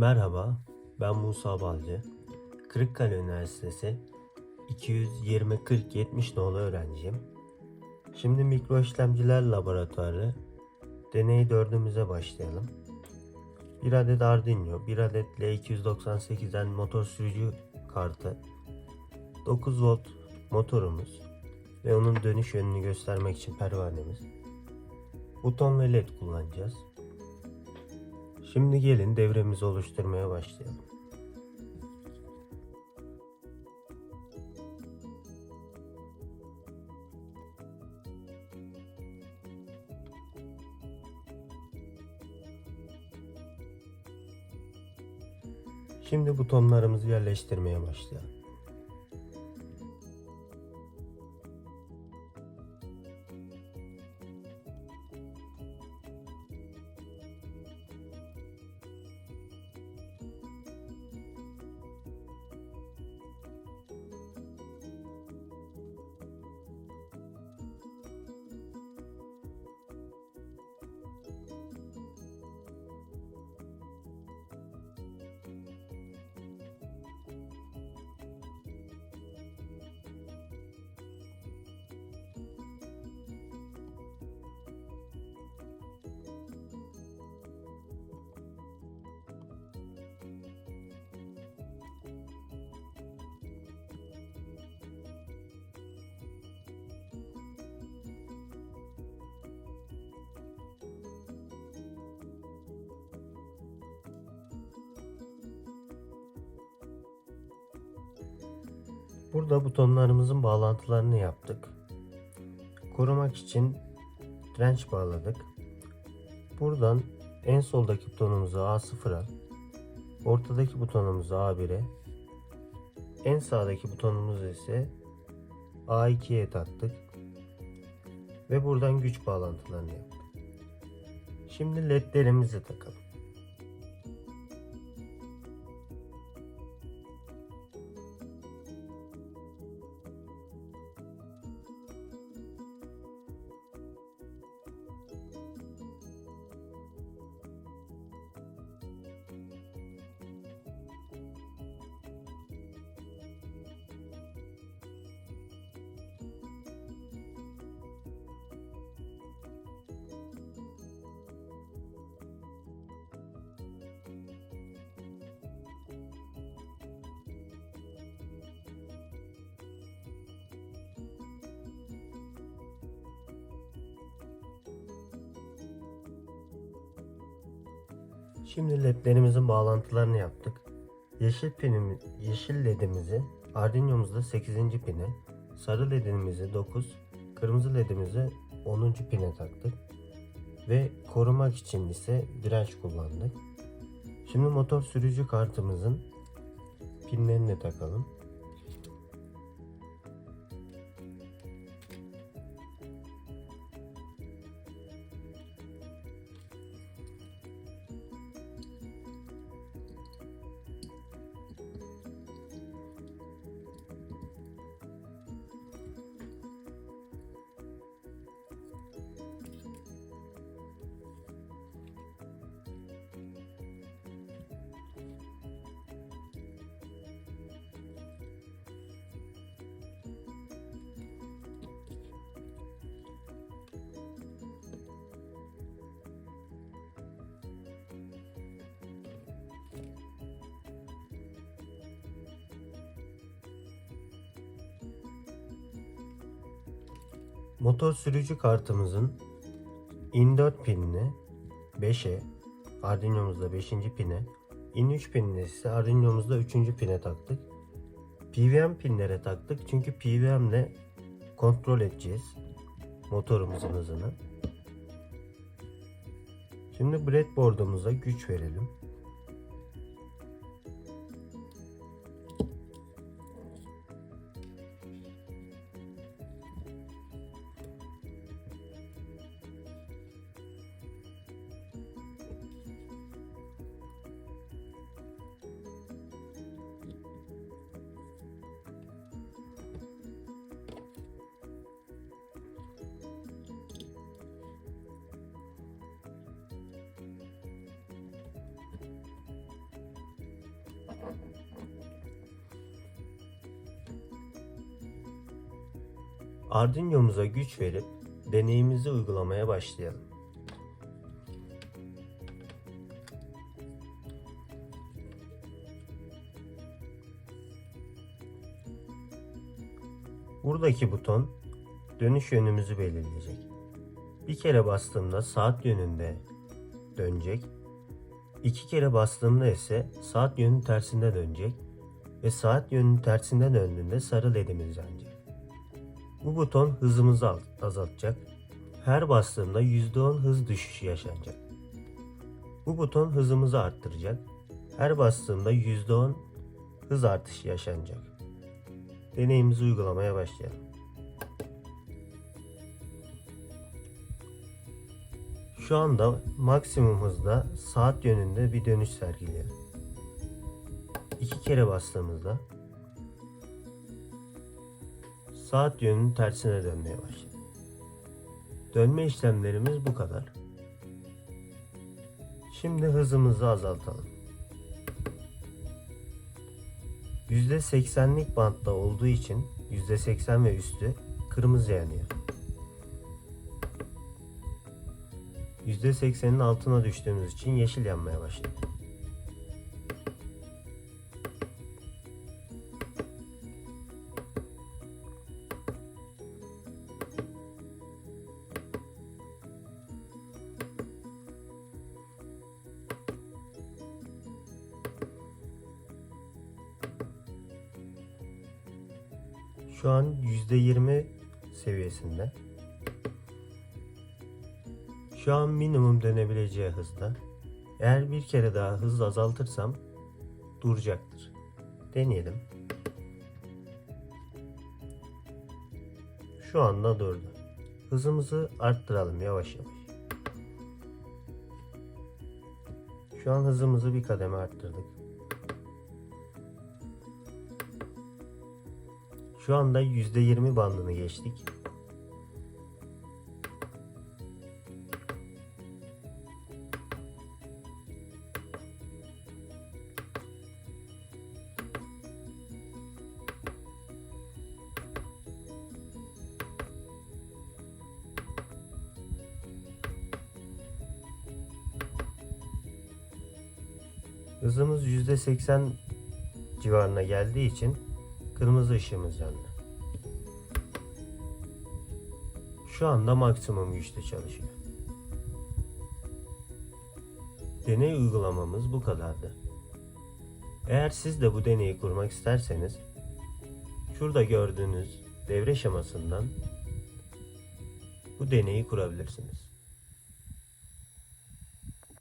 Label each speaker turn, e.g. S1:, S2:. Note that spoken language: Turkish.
S1: Merhaba, ben Musa Balcı. Kırıkkale Üniversitesi 220-40-70 nolu öğrenciyim. Şimdi mikro işlemciler laboratuvarı deney dördümüze başlayalım. Bir adet Arduino, bir adet L298'den motor sürücü kartı, 9 volt motorumuz ve onun dönüş yönünü göstermek için pervanemiz, buton ve led kullanacağız. Şimdi gelin devremizi oluşturmaya başlayalım. Şimdi butonlarımızı yerleştirmeye başlayalım. Burada butonlarımızın bağlantılarını yaptık. Korumak için direnç bağladık. Buradan en soldaki butonumuzu A0'a, ortadaki butonumuzu A1'e, en sağdaki butonumuzu ise A2'ye taktık. Ve buradan güç bağlantılarını yaptık. Şimdi ledlerimizi takalım. Şimdi ledlerimizin bağlantılarını yaptık. Yeşil pinimiz, yeşil ledimizi Arduino'muzda 8. pine, sarı ledimizi 9, kırmızı ledimizi 10. pine taktık. Ve korumak için ise direnç kullandık. Şimdi motor sürücü kartımızın pinlerini takalım. Motor sürücü kartımızın in 4 pinini 5'e, Arduino'muzda 5. pine, in 3 pinini ise Arduino'muzda 3. pine taktık. PWM pinlere taktık çünkü PWM ile kontrol edeceğiz motorumuzun hızını. Şimdi breadboard'umuza güç verelim. Arduino'muza güç verip deneyimizi uygulamaya başlayalım. Buradaki buton dönüş yönümüzü belirleyecek. Bir kere bastığımda saat yönünde dönecek. İki kere bastığımda ise saat yönünün tersinde dönecek ve saat yönünün tersinde döndüğünde sarı ledimiz yanacak. Bu buton hızımızı az- azaltacak. Her bastığımda %10 hız düşüşü yaşanacak. Bu buton hızımızı arttıracak. Her bastığımda %10 hız artışı yaşanacak. Deneyimizi uygulamaya başlayalım. Şu anda maksimum hızda saat yönünde bir dönüş sergiliyor. İki kere bastığımızda saat yönünün tersine dönmeye başladı. Dönme işlemlerimiz bu kadar. Şimdi hızımızı azaltalım. %80'lik bantta olduğu için %80 ve üstü kırmızı yanıyor. %80'in altına düştüğümüz için yeşil yanmaya başladı. Şu an %20 seviyesinde. Şu an minimum dönebileceği hızda. Eğer bir kere daha hız azaltırsam duracaktır. Deneyelim. Şu anda durdu. Hızımızı arttıralım yavaş yavaş. Şu an hızımızı bir kademe arttırdık. Şu anda %20 bandını geçtik. Hızımız %80 civarına geldiği için kırmızı ışığımız yandı. Şu anda maksimum güçte çalışıyor. Deney uygulamamız bu kadardı. Eğer siz de bu deneyi kurmak isterseniz şurada gördüğünüz devre şemasından bu deneyi kurabilirsiniz.